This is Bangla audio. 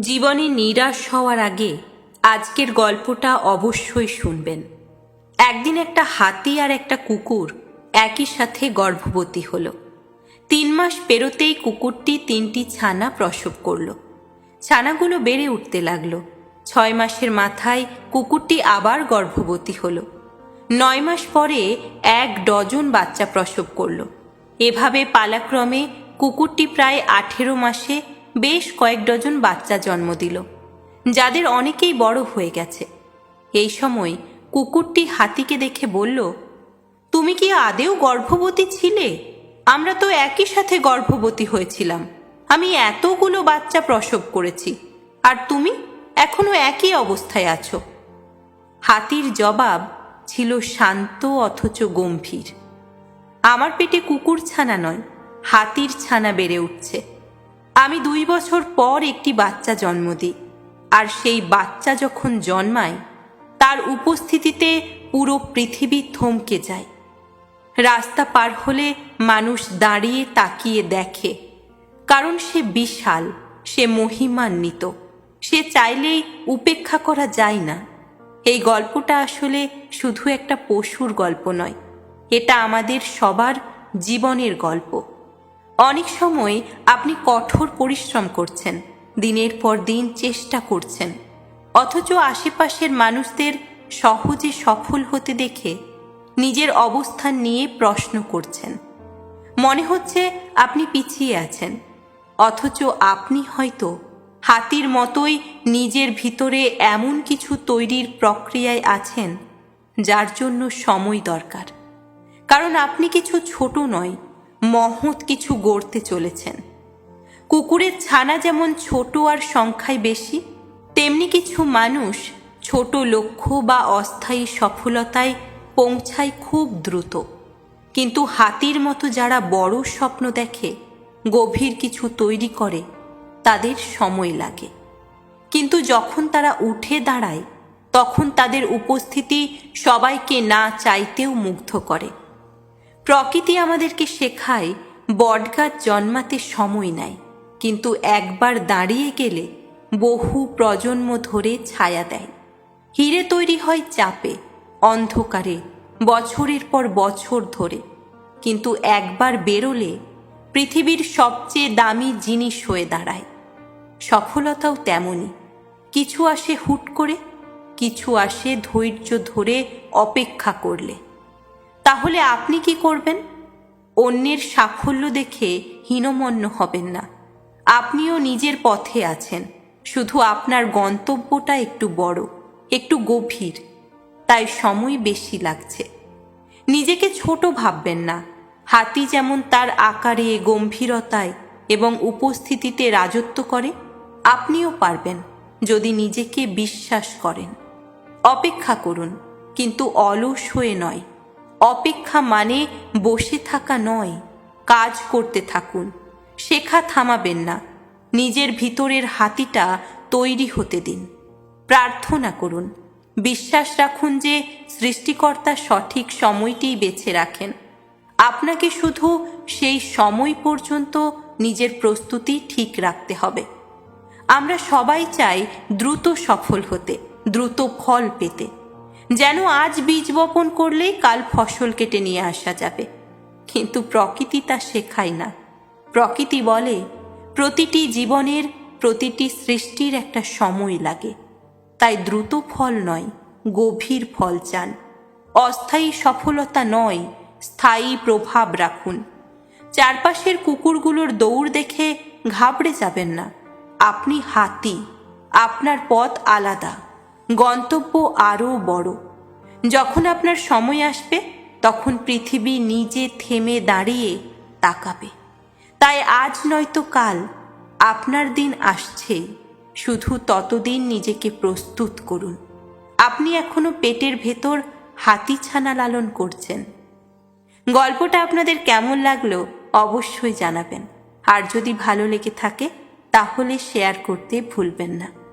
জীবনে নিরাশ হওয়ার আগে আজকের গল্পটা অবশ্যই শুনবেন। একদিন একটা হাতি আর একটা কুকুর একই সাথে গর্ভবতী হলো। তিন মাস পেরোতেই কুকুরটি তিনটি ছানা প্রসব করল। ছানাগুলো বেড়ে উঠতে লাগল। ছয় মাসের মাথায় কুকুরটি আবার গর্ভবতী হলো। নয় মাস পরে এক ডজন বাচ্চা প্রসব করল। এভাবে পালাক্রমে কুকুরটি প্রায় আঠেরো মাসে বেশ কয়েক ডজন বাচ্চা জন্ম দিল, যাদের অনেকেই বড় হয়ে গেছে। এই সময় কুকুরটি হাতিকে দেখে বলল, তুমি কি আদেও গর্ভবতী ছিলে? আমরা তো একই সাথে গর্ভবতী হয়েছিলাম। আমি এতগুলো বাচ্চা প্রসব করেছি, আর তুমি এখনও একই অবস্থায় আছো। হাতির জবাব ছিল শান্ত অথচ গম্ভীর। আমার পেটে কুকুর ছানা নয়, হাতির ছানা বেড়ে উঠছে। আমি দুই বছর পর একটি বাচ্চা জন্ম দিই, আর সেই বাচ্চা যখন জন্মায়, তার উপস্থিতিতে পুরো পৃথিবী থমকে যায়। রাস্তা পার হলে মানুষ দাঁড়িয়ে তাকিয়ে দেখে, কারণ সে বিশাল, সে মহিমান্বিত, সে চাইলেই উপেক্ষা করা যায় না। এই গল্পটা আসলে শুধু একটা পশুর গল্প নয়, এটা আমাদের সবার জীবনের গল্প। অনেক সময় আপনি কঠোর পরিশ্রম করছেন, দিনের পর দিন চেষ্টা করছেন। অথচ আশেপাশের মানুষদের সহজে সফল হতে দেখে নিজের অবস্থান নিয়ে প্রশ্ন করছেন। মনে হচ্ছে আপনি পিছিয়ে আছেন, অথচ আপনি হয়তো হাতির মতোই নিজের ভিতরে এমন কিছু তৈরির প্রক্রিয়ায় আছেন, যার জন্য সময় দরকার। কারণ আপনি কিছু ছোট নয় মহৎ কিছু গড়তে চলেছেন। কুকুরের ছানা যেমন ছোট আর সংখ্যায় বেশি, তেমনি কিছু মানুষ ছোট লক্ষ্য বা অস্থায়ী সফলতায় পৌঁছায় খুব দ্রুত। কিন্তু হাতির মতো যারা বড় স্বপ্ন দেখে, গভীর কিছু তৈরি করে, তাদের সময় লাগে। কিন্তু যখন তারা উঠে দাঁড়ায়, তখন তাদের উপস্থিতি সবাইকে না চাইতেও মুগ্ধ করে। প্রকৃতি আমাদেরকে শেখায়, বটগাছ জন্মাতে সময় নেয়, কিন্তু একবার দাঁড়িয়ে গেলে বহু প্রজন্ম ধরে ছায়া দেয়। হিরে তৈরি হয় চাপে, অন্ধকারে, বছরের পর বছর ধরে। কিন্তু একবার বেরোলে পৃথিবীর সবচেয়ে দামি জিনিস হয়ে দাঁড়ায়। সফলতাও তেমনই। কিছু আসে হুট করে, কিছু আসে ধৈর্য ধরে অপেক্ষা করলে। তাহলে আপনি কি করবেন? অন্যের সাফল্য দেখে হীনমন্য হবেন না। আপনিও নিজের পথে আছেন। শুধু আপনার গন্তব্যটা একটু বড়, একটু গভীর। তাই সময় বেশি লাগছে। নিজেকে ছোট ভাববেন না। হাতি যেমন তার আকারে, গম্ভীরতায় এবং উপস্থিতিতে রাজত্ব করে, আপনিও পারবেন যদি নিজেকে বিশ্বাস করেন। অপেক্ষা করুন, কিন্তু অলস হয়ে নয়। অপেক্ষা মানে বসে থাকা নয়, কাজ করতে থাকুন। শেখা থামাবেন না, নিজের ভিতরের হাতিটা তৈরি হতে দিন। প্রার্থনা করুন, বিশ্বাস রাখুন যে সৃষ্টিকর্তা সঠিক সময়টিই বেছে রাখেন। আপনাকে শুধু সেই সময় পর্যন্ত নিজের প্রস্তুতি ঠিক রাখতে হবে। আমরা সবাই চাই দ্রুত সফল হতে, দ্রুত ফল পেতে। যেন আজ বীজ বপন করলেই কাল ফসল কেটে নিয়ে আসা যাবে। কিন্তু প্রকৃতি তা শেখায় না। প্রকৃতি বলে, প্রতিটি জীবনের প্রতিটি সৃষ্টির একটা সময় লাগে। তাই দ্রুত ফল নয়, গভীর ফল চান। অস্থায়ী সফলতা নয়, স্থায়ী প্রভাব রাখুন। চারপাশের কুকুরগুলোর দৌড় দেখে ঘাবড়ে যাবেন না। আপনি হাতি, আপনার পথ আলাদা। গন্তব্য আরও বড়। যখন আপনার সময় আসবে, তখন পৃথিবী নিজে থেমে দাঁড়িয়ে তাকাবে। তাই আজ নয়তো কাল, আপনার দিন আসছে। শুধু ততদিন নিজেকে প্রস্তুত করুন। আপনি এখনও পেটের ভেতর হাতি ছানা লালন করছেন। গল্পটা আপনাদের কেমন লাগল অবশ্যই জানাবেন। আর যদি ভালো লেগে থাকে, তাহলে শেয়ার করতে ভুলবেন না।